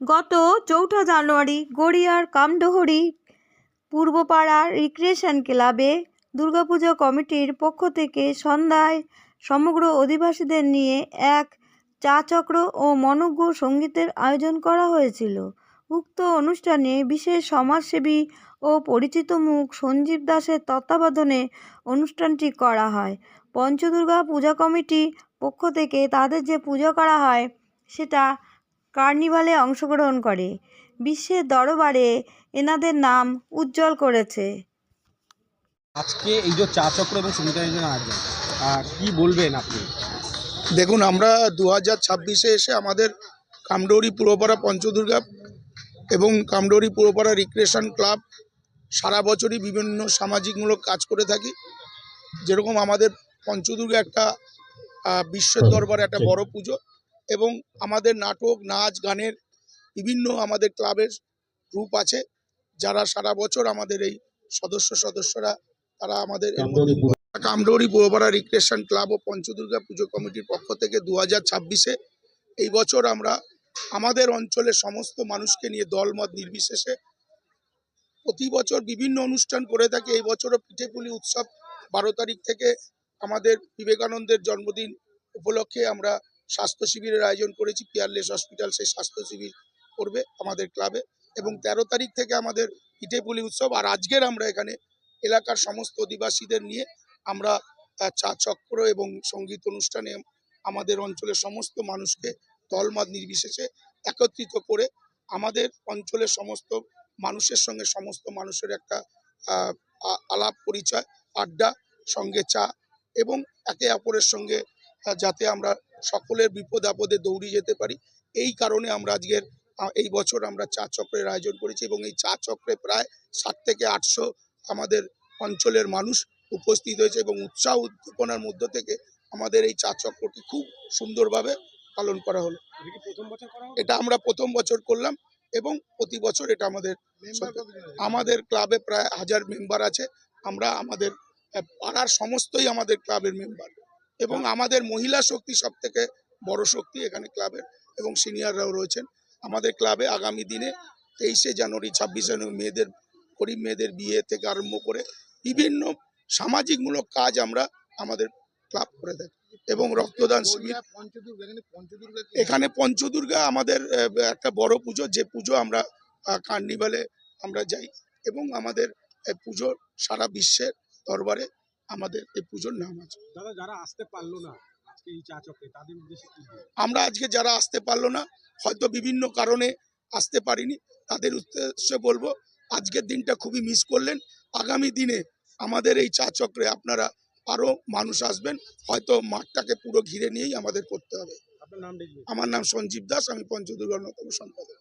গত চৌঠা জানুয়ারি গড়িয়ার কামডোহরি পূর্বপাড়া রিক্রিয়েশন ক্লাবে দুর্গাপুজো কমিটির পক্ষ থেকে সন্ধ্যায় সমগ্র অধিবাসীদের নিয়ে এক চা চক্র ও মনজ্ঞ সঙ্গীতের আয়োজন করা হয়েছিল। উক্ত অনুষ্ঠানে বিশেষ সমাজসেবী ও পরিচিত মুখ সঞ্জীব দাসের তত্ত্বাবধানে অনুষ্ঠানটি করা হয়। পঞ্চদুর্গা পূজা কমিটি পক্ষ থেকে তাদের যে পূজা করা হয়, সেটা কার্নিভালে অংশগ্রহণ করে। বিশ্বের দরবারে এনাদের নাম উজ্জ্বল করেছে। আজকে এই যে চা চক্র এবং সংগীত আয়োজন আয়োজন কি বলবেন আপনি? দেখুন আমরা দু হাজার ছাব্বিশে এসে আমাদের কামডৌরি পুরোপাড়া পঞ্চদুর্গা এবং কামডৌরি পুরোপাড়া রিক্রিয়েশন ক্লাব সারা বছরই বিভিন্ন সামাজিকমূলক কাজ করে থাকি। যেরকম আমাদের পঞ্চদুর্গা একটা বিশ্বের দরবারে একটা বড় পুজো এবং আমাদের নাটক নাচ গানের বিভিন্ন আমাদের ক্লাবের গ্রুপ আছে। যারা সারা বছর আমাদের এই সদস্য সদস্যরা তারা আমাদের কামডৌরি পুরোপাড়া রিক্রিয়েশন ক্লাব ও পঞ্চদুর্গা পুজো কমিটির পক্ষ থেকে দু হাজার ছাব্বিশে এই বছর আমরা আমাদের অঞ্চলের সমস্ত মানুষকে নিয়ে দলমত নির্বিশেষে প্রতি বছর বিভিন্ন অনুষ্ঠান করে থাকি। এই বছরও পিঠেপুলি উৎসব বারো তারিখ থেকে আমাদের বিবেকানন্দের জন্মদিন উপলক্ষে আমরা স্বাস্থ্য শিবিরের আয়োজন করেছি। পিয়ারলেস হসপিটাল সেই স্বাস্থ্য শিবির করবে আমাদের ক্লাবে এবং তেরো তারিখ থেকে আমাদের পিঠেপুলি উৎসব। আর আজকের আমরা এখানে এলাকার সমস্ত অধিবাসীদের নিয়ে আমরা চা চক্র এবং সংগীত অনুষ্ঠানে আমাদের অঞ্চলের সমস্ত মানুষকে দলমত নির্বিশেষে একত্রিত করে আমাদের অঞ্চলের সমস্ত মানুষের সঙ্গে সমস্ত মানুষের একটা আলাপ, পরিচয়, আড্ডা, সঙ্গে চা এবং একে অপরের সঙ্গে যাতে আমরা সকলের বিপদ আপদে দৌড়ে যেতে পারি। এই কারণে আমরা আজকের এই বছর আমরা চা চক্রের আয়োজন করেছি এবং এই চা চক্রে প্রায় ষাট থেকে আটশো আমাদের অঞ্চলের মানুষ উপস্থিত হয়েছে এবং উৎসাহ উদ্দীপনার মধ্য থেকে আমাদের এই চা চক্রটি খুব সুন্দরভাবে পালন করা হলো। এটা আমরা প্রথম বছর করলাম এবং প্রতি বছর এটা আমাদের আমাদের ক্লাবে প্রায় হাজার মেম্বার আছে। আমরা আমাদের পাড়ার সমস্তই আমাদের ক্লাবের মেম্বার এবং আমাদের মহিলা শক্তি সব থেকে বড় শক্তি এখানে ক্লাবের এবং সিনিয়ররাও রয়েছেন। আমাদের ক্লাবে আগামী দিনে তেইশে জানুয়ারি ছাব্বিশে জানুয়ারি মেয়েদের গরিব মেয়েদের বিয়ে থেকে আরম্ভ করে বিভিন্ন সামাজিকমূলক কাজ আমরা আমাদের ক্লাব করে থাকি এবং রক্তদান শিবির। এখানে পঞ্চদুর্গা আমাদের একটা বড় পুজো যে পুজো আমরা কার্নিভালে আমরা যাই এবং আমাদের এই পুজো সারা বিশ্বের দরবারে আমাদের এই পুজোর নাম আছে। দাদা যারা আসতে পারল না? আমরা আজকে যারা আসতে পারল না হয়তো বিভিন্ন কারণে আসতে পারিনি তাদের উদ্দেশ্যে বলব আজকের দিনটা খুবই মিস করলেন। আগামী দিনে আমাদের এই চা চক্রে আপনারা আরও মানুষ আসবেন হয়তো মাঠটাকে পুরো ঘিরে নিয়েই আমাদের করতে হবে। আমার নাম সঞ্জীব দাস আমি পঞ্চদুর্গার অন্যতম সম্পাদক।